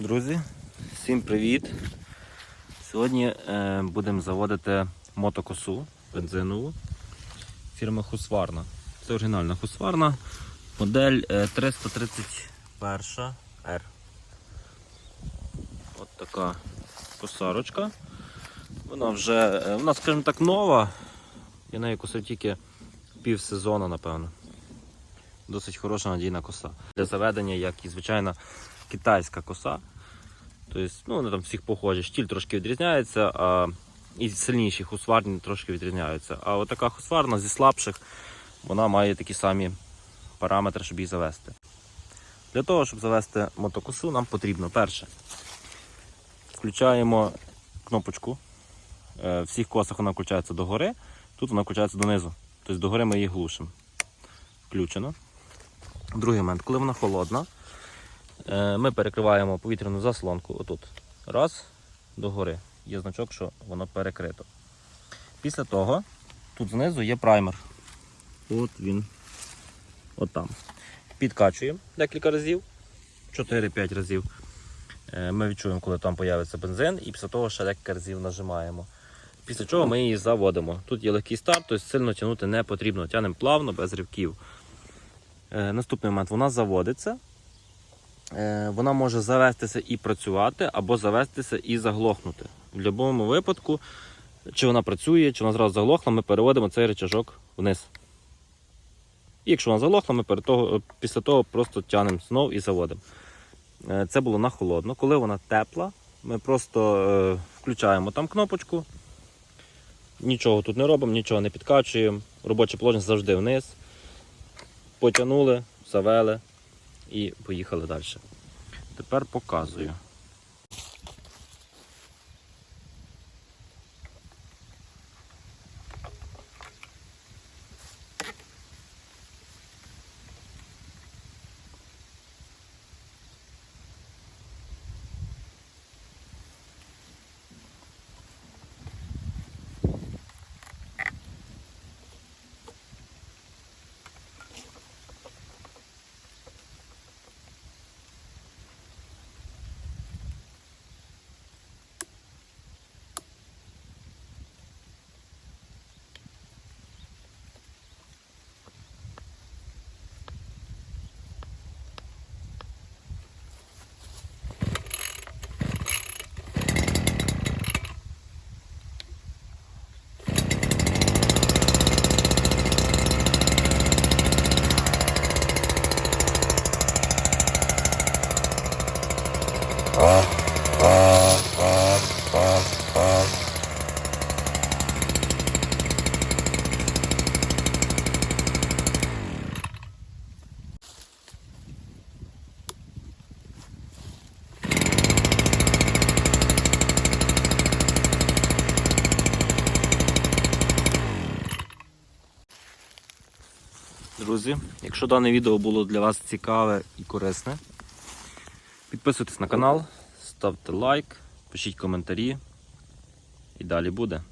Друзі, всім привіт! Сьогодні е, будемо заводити мотокосу бензинову фірми Husqvarna. Це оригінальна Husqvarna, модель е, 331 R. От така косарочка. Вона вже, е, вона, скажімо так, нова. Я нею косив тільки пів сезону, напевно. Досить хороша надійна коса. Для заведення, як і звичайна китайська коса. Тобто, ну, вони там всіх похожі. Штіль трошки відрізняється, а і сильніші хусварні трошки відрізняються. А от така хусварна зі слабших, вона має такі самі параметри, щоб її завести. Для того, щоб завести мотокосу, нам потрібно перше. Включаємо кнопочку. Е, В всіх косах вона включається догори, тут вона включається донизу. Тобто догори ми її глушимо. Включено. Другий момент, коли вона холодна, е, ми перекриваємо повітряну заслонку отут. Раз, догори. Є значок, що воно перекрито. Після того тут знизу є праймер. От він. От там. Підкачуємо декілька разів, 4-5 разів. Е, Ми відчуємо, коли там з'явиться бензин, і після того ще декілька разів нажимаємо. Після чого ми її заводимо. Тут є легкий старт, тобто сильно тягнути не потрібно. Тянемо плавно, без ривків. Е, Наступний момент вона заводиться. Е, Вона може завестися і працювати, або завестися і заглохнути. В будь-якому випадку, чи вона працює, чи вона зразу заглохла, ми переводимо цей рычажок вниз. І якщо вона заглохла, ми перед того, після того просто тягнемо знову і заводимо. Е, Це було на холодно. Коли вона тепла, ми просто включаємо там кнопочку. Нічого тут не робимо, нічого не підкачуємо. Робоче положення завжди вниз. Потягнули, завели і поїхали далі. Тепер показую. Друзі, якщо дане відео було для вас цікаве і корисне, підписуйтесь на канал, ставте лайк, пишіть коментарі і далі буде.